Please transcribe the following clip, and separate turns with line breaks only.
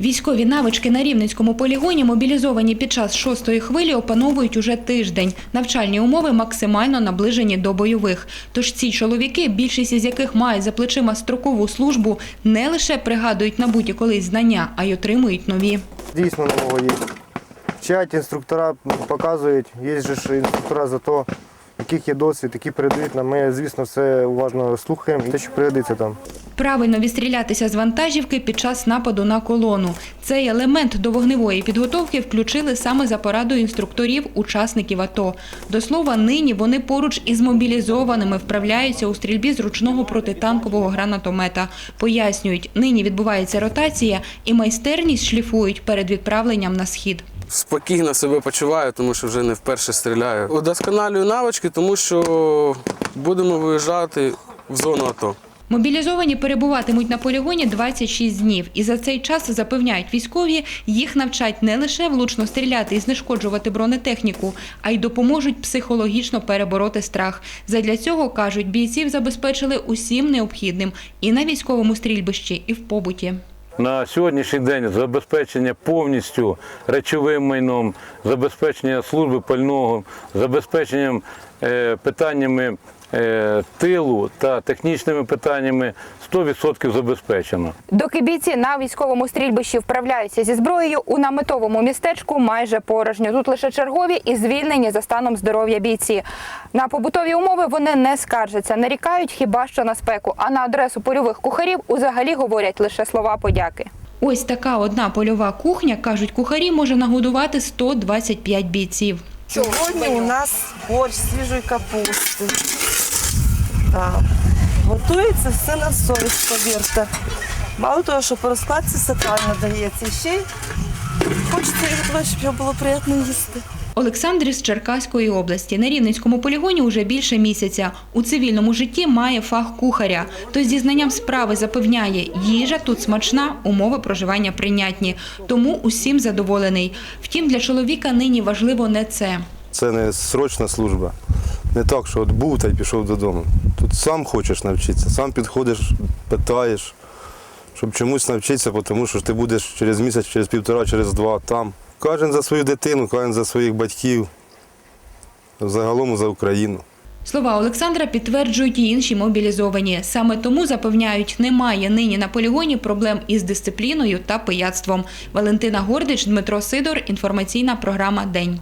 Військові навички на Рівненському полігоні мобілізовані під час шостої хвилі опановують уже тиждень. Навчальні умови максимально наближені до бойових. Тож ці чоловіки, більшість із яких мають за плечима строкову службу, не лише пригадують набуті колись знання, а й отримують нові.
Дійсно нового є. Вчать інструктора показують, є ж інструктора за то, яких є досвід, які передають нам. Ми, звісно, все уважно слухаємо те, що пригодиться там.
Правильно відстрілятися з вантажівки під час нападу на колону. Цей елемент до вогневої підготовки включили саме за порадою інструкторів, учасників АТО. До слова, нині вони поруч із мобілізованими вправляються у стрільбі з ручного протитанкового гранатомета. Пояснюють, нині відбувається ротація і майстерність шліфують перед відправленням на схід.
Спокійно себе почуваю, тому що вже не вперше стріляю. Удосконалюю навички, тому що будемо виїжджати в зону АТО.
Мобілізовані перебуватимуть на полігоні 26 днів, і за цей час запевняють військові, їх навчать не лише влучно стріляти і знешкоджувати бронетехніку, а й допоможуть психологічно перебороти страх. Задля цього кажуть, бійців забезпечили усім необхідним і на військовому стрільбищі, і в побуті.
На сьогоднішній день забезпечення повністю речовим майном, забезпечення служби пального, забезпеченням е, питаннями тилу та технічними питаннями 100% забезпечено.
Доки бійці на військовому стрільбищі вправляються зі зброєю, у наметовому містечку майже порожньо. Тут лише чергові і звільнені за станом здоров'я бійці. На побутові умови вони не скаржаться, нарікають хіба що на спеку. А на адресу польових кухарів узагалі говорять лише слова подяки.
Ось така одна польова кухня, кажуть кухарі, може нагодувати 125 бійців.
Сьогодні у нас борщ свіжої капусти. Так. Готується все на совість, повірте. Мало того, що по розкладці все правильно дається. І ще й хочеться його щоб його було приємно їсти.
Олександр із Черкаської області на Рівненському полігоні уже більше місяця. У цивільному житті має фах кухаря. Тож зі знанням справи запевняє, їжа тут смачна, умови проживання прийнятні. Тому усім задоволений. Втім, для чоловіка нині важливо не це.
Це не срочна служба. Не так, що от був та й пішов додому. Тут сам хочеш навчитися, сам підходиш, питаєш, щоб чомусь навчитися, тому що ти будеш через місяць, через півтора, через два там. Кожен за свою дитину, кожен за своїх батьків, загалом за Україну.
Слова Олександра підтверджують і інші мобілізовані. Саме тому запевняють, немає нині на полігоні проблем із дисципліною та пияцтвом. Валентина Гордич, Дмитро Сидор. Інформаційна програма День.